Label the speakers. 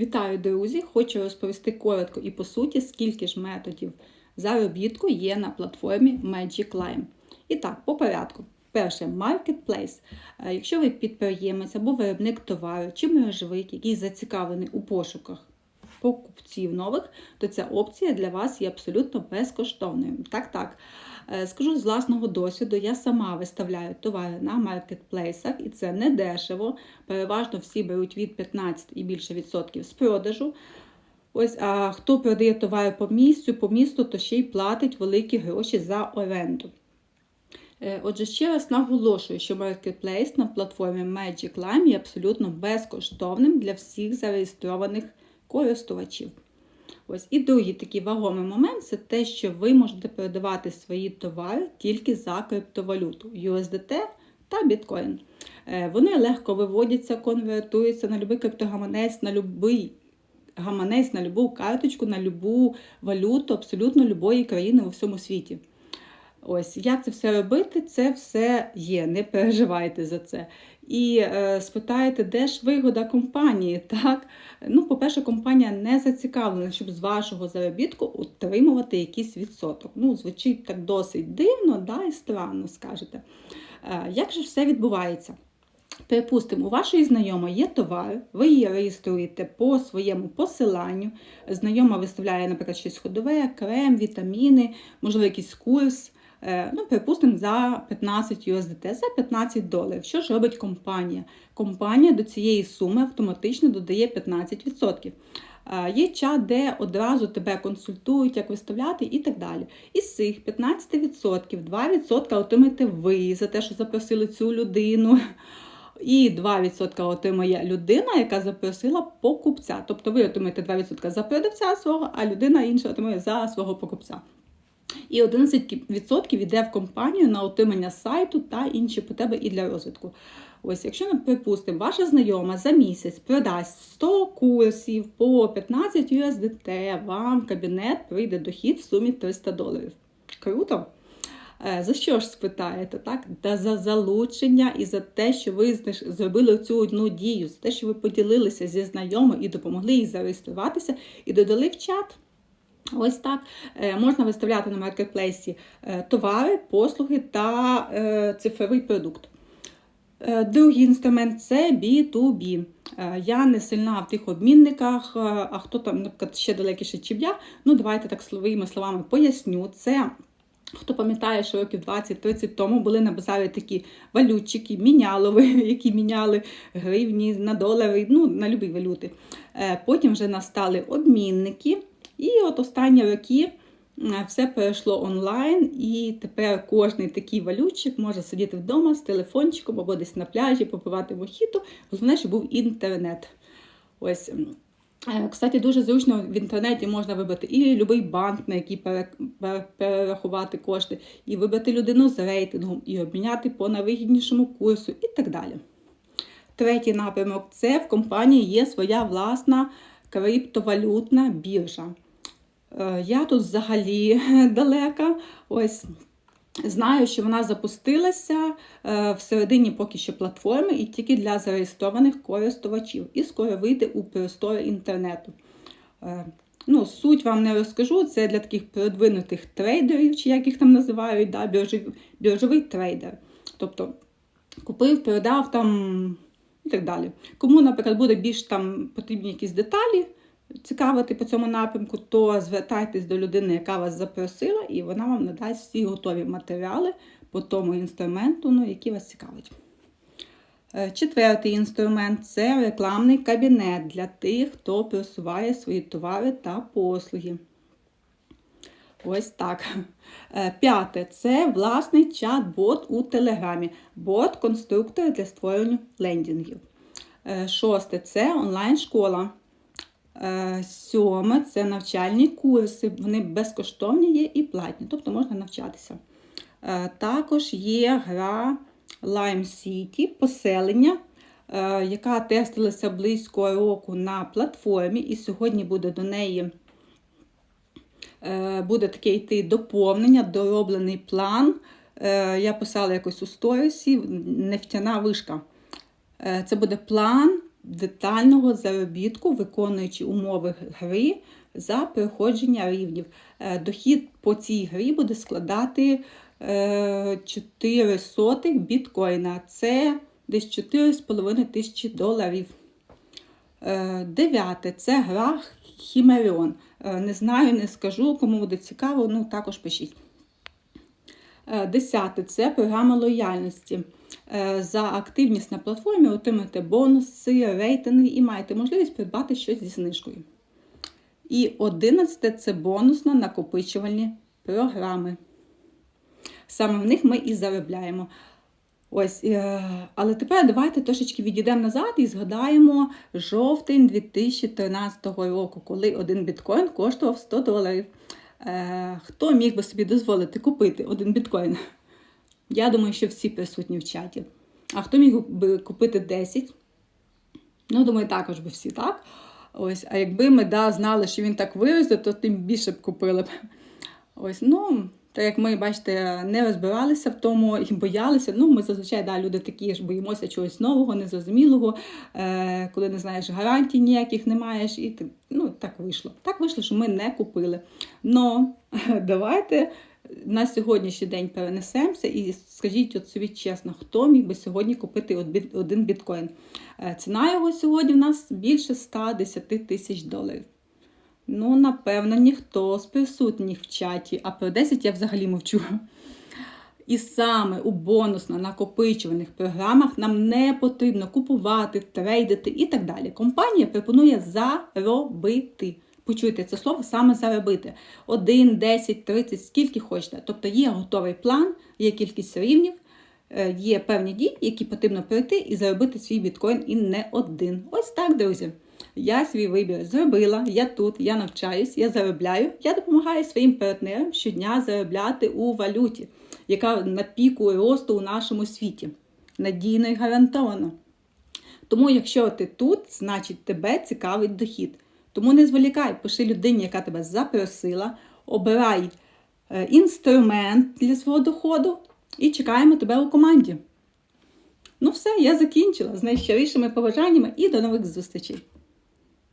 Speaker 1: Вітаю, друзі! Хочу розповісти коротко і по суті, скільки ж методів заробітку є на платформі Magic Lime. І так, по порядку. Перше. Е, Якщо ви підприємець або виробник товару чи мережевик, який зацікавлений у пошуках покупців нових, то ця опція для вас є абсолютно безкоштовною. Так, так. Е, Скажу з власного досвіду, я сама виставляю товари на маркетплейсах, і це не дешево. Переважно всі беруть від 15 і більше відсотків з продажу. Ось, а хто продає товари по місцю, по місту, то ще й платить великі гроші за оренду. Е, Отже, ще раз наголошую, що маркетплейс на платформі Magic Lime є абсолютно безкоштовним для всіх зареєстрованих користувачів. Ось і другий такий вагомий момент це те, що ви можете передавати свої товари тільки за криптовалюту USDT та біткоін. Е, Вони легко виводяться, конвертуються на будь-який криптогаманець, на будь-який гаманець, на будь-яку карточку, на будь-яку валюту абсолютно будь-якої країни у всьому світі. Ось, як це все робити, це все є, не переживайте за це. І е, спитаєте, де ж вигода компанії? Так? Ну, по-перше, компанія не зацікавлена, щоб з вашого заробітку отримувати якийсь відсоток. Ну, звучить так досить дивно, да, і странно, скажете. Е, як же все відбувається? Припустимо, у вашої знайомої є товар, ви її реєструєте по своєму посиланню. Знайома виставляє, наприклад, щось ходове, крем, вітаміни, можливо, якийсь курс. Е, Ну, припустимо, за 15 USDT, за 15 доларів. Що ж робить компанія? Компанія до цієї суми автоматично додає 15%. Е, Є чат, де одразу тебе консультують, як виставляти і так далі. Із цих 15% 2% отримаєте ви за те, що запросили цю людину. І 2% отримає людина, яка запросила покупця. Тобто ви отримаєте 2% за продавця свого, а людина інша отримує за свого покупця. І 11% йде в компанію на отримання сайту та інші потреби і для розвитку. Ось, якщо, припустимо, ваша знайома за місяць продасть 100 курсів по 15 USDT, вам в кабінет прийде дохід в сумі 300 доларів. Круто! Е, За що ж спитаєте, так? Та за залучення і за те, що ви зробили цю одну дію, за те, що ви поділилися зі знайомою і допомогли їй зареєструватися, і додали в чат. Ось так Е, можна виставляти на маркетплейсі е, товари, послуги та е, цифровий продукт. Другий інструмент це B2B. Е, Я не сильна в тих обмінниках, а хто там, наприклад, ще далекіше, чим я. Ну, давайте так своїми словами поясню. Це Хто пам'ятає, що років 20-30 тому були на базарі такі валютчики, мінялови, які міняли гривні на долари, ну, на любі валюти. Потім вже настали обмінники. І от останні роки е, все перейшло онлайн, і тепер кожний такий валютчик може сидіти вдома з телефончиком або десь на пляжі, попивати мохіту. Головне, щоб був інтернет. Ось. Е, Кстати, дуже зручно в інтернеті можна вибрати і будь-який банк, на який пере- пере- перерахувати кошти, і вибрати людину з рейтингом, і обміняти по найвигіднішому курсу і так далі. Третій напрямок це в компанії є своя власна криптовалютна біржа. Е, Я тут взагалі далека. Ось Знаю, що вона запустилася е, всередині поки що платформи і тільки для зареєстрованих користувачів. І скоро вийде у простори інтернету. Е, Ну, Суть вам не розкажу, це для таких продвинутих трейдерів, чи як їх там називають, да, біржовий, біржовий трейдер. Тобто купив, продав там і так далі. Кому, наприклад, буде більш там потрібні якісь деталі цікавити по цьому напрямку, то звертайтесь до людини, яка вас запросила, і вона вам надасть всі готові матеріали по тому інструменту, ну, який вас цікавить. Е, Четвертий інструмент це рекламний кабінет для тих, хто просуває свої товари та послуги. Ось так. Е, П'яте це власний чат-бот у Телеграмі. Бот-конструктор для створення лендінгів. Е, Шосте це онлайн-школа. Сьоме це навчальні курси. Вони безкоштовні є і платні, тобто можна навчатися. Е, Також є гра Lime City, поселення, е, яка тестилася близько року на платформі, і сьогодні буде до неї е, буде таке йти доповнення, дороблений план. Я писала якось у сторісі, нефтяна вишка. Це буде план детального заробітку, виконуючи умови гри за проходження рівнів. Е, Дохід по цій грі буде складати е, 4 сотих біткоїна. Це десь 4,5 тисячі доларів. Е, Дев'яте це гра Хімеріон. Е, Не знаю, не скажу, кому буде цікаво, ну також пишіть. Е, Десяте це програма лояльності. Е, За активність на платформі отримаєте бонуси, рейтинги і маєте можливість придбати щось зі знижкою. І одинадцяте це бонусно накопичувальні програми. Саме в них ми і заробляємо. Ось, е, але тепер давайте трошечки відійдемо назад і згадаємо жовтень 2013 року, коли один біткоін коштував 100 доларів. Е, Хто міг би собі дозволити купити один біткоін? Я думаю, що всі присутні в чаті. А хто міг би купити 10? Ну, думаю, також би всі так. Ось, а якби ми да, знали, що він так виросте, то тим більше б купили б. Ось, ну, так як ми, бачите, не розбиралися в тому і боялися. Ну, ми зазвичай да, люди такі ж боїмося чогось нового, незрозумілого, е, коли не знаєш гарантій ніяких не маєш. І ну, так вийшло. Так вийшло, що ми не купили. Но давайте на сьогоднішній день перенесемося і скажіть от собі чесно, хто міг би сьогодні купити один біткоін? Е, Ціна його сьогодні в нас більше 110 тисяч доларів. Ну, напевно, ніхто з присутніх в чаті, а про 10 я взагалі мовчу. І саме у бонусно накопичувальних програмах нам не потрібно купувати, трейдити і так далі. Компанія пропонує заробити. Почуйте це слово саме заробити. 1, 10, 30, скільки хочете. Тобто є готовий план, є кількість рівнів, е, є певні дії, які потрібно пройти і заробити свій біткоін і не один. Ось так, друзі. Я свій вибір зробила, я тут, я навчаюсь, я заробляю, я допомагаю своїм партнерам щодня заробляти у валюті, яка на піку росту у нашому світі. Надійно і гарантовано. Тому, якщо ти тут, значить тебе цікавить дохід. Тому не зволікай, пиши людині, яка тебе запросила, обирай е, інструмент для свого доходу і чекаємо тебе у команді. Ну все, я закінчила з найщирішими побажаннями і до нових зустрічей.